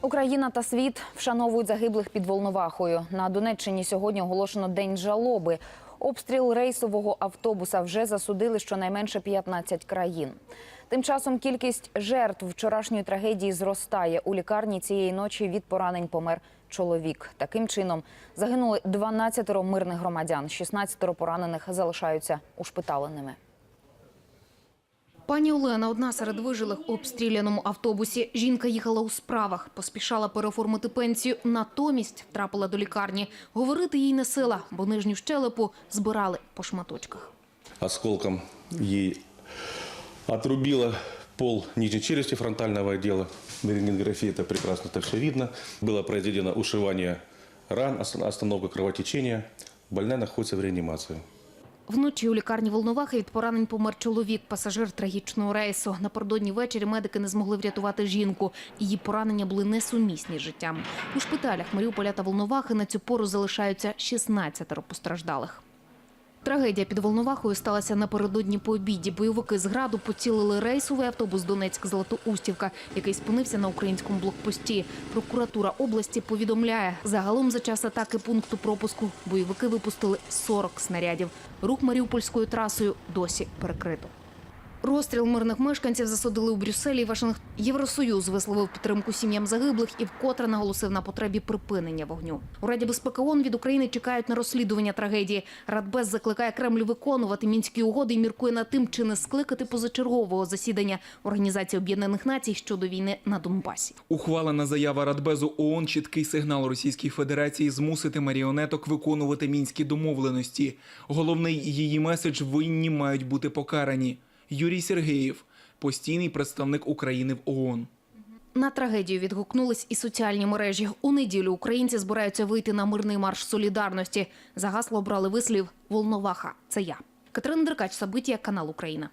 Україна та світ вшановують загиблих під Волновахою. На Донеччині сьогодні оголошено день жалоби. Обстріл рейсового автобуса вже засудили щонайменше 15 країн. Тим часом кількість жертв вчорашньої трагедії зростає. У лікарні цієї ночі від поранень помер чоловік. Таким чином загинули 12 мирних громадян, 16 поранених залишаються ушпиталеними. Пані Олена одна серед вижилих у обстріляному автобусі. Жінка їхала у справах, поспішала переоформити пенсію. Натомість втрапила до лікарні. Говорити їй не сила, бо нижню щелепу збирали по шматочках. осколком ей отрубило пол нижней челюсти фронтального отдела. На рентгенографии это прекрасно так все видно. Было произведено ушивание ран, ос- остановка кровотечения. Больная находится в реанимации. Вночі у лікарні Волновахи від поранень помер чоловік, пасажир трагічного рейсу. Напередодні ввечері медики не змогли врятувати жінку. Її поранення були несумісні з життям. У шпиталях Маріуполя та Волновахи на цю пору залишаються 16 постраждалих. Трагедія під Волновахою сталася напередодні по обіді. Бойовики з граду поцілили рейсовий автобус Донецьк-Златоустівка, який спинився на українському блокпості. Прокуратура області повідомляє, загалом за час атаки пункту пропуску бойовики випустили 40 снарядів. Рух Маріупольською трасою досі перекрито. Розстріл мирних мешканців засудили у Брюсселі і Вашингтоні. Євросоюз висловив підтримку сім'ям загиблих і вкотре наголосив на потребі припинення вогню. У Раді безпеки ООН від України чекають на розслідування трагедії. Радбез закликає Кремль виконувати мінські угоди і міркує над тим, чи не скликати позачергового засідання Організації Об'єднаних Націй щодо війни на Донбасі. Ухвалена заява Радбезу ООН – чіткий сигнал Російській Федерації змусити маріонеток виконувати мінські домовленості. Головний її меседж – винні мають бути покарані. Юрій Сергеєв – постійний представник України в ООН. На трагедію відгукнулись і соціальні мережі. У неділю українці збираються вийти на мирний марш солідарності. За гасло брали вислів «Волноваха – це я». Катерина Деркач, Сабитія, канал Україна.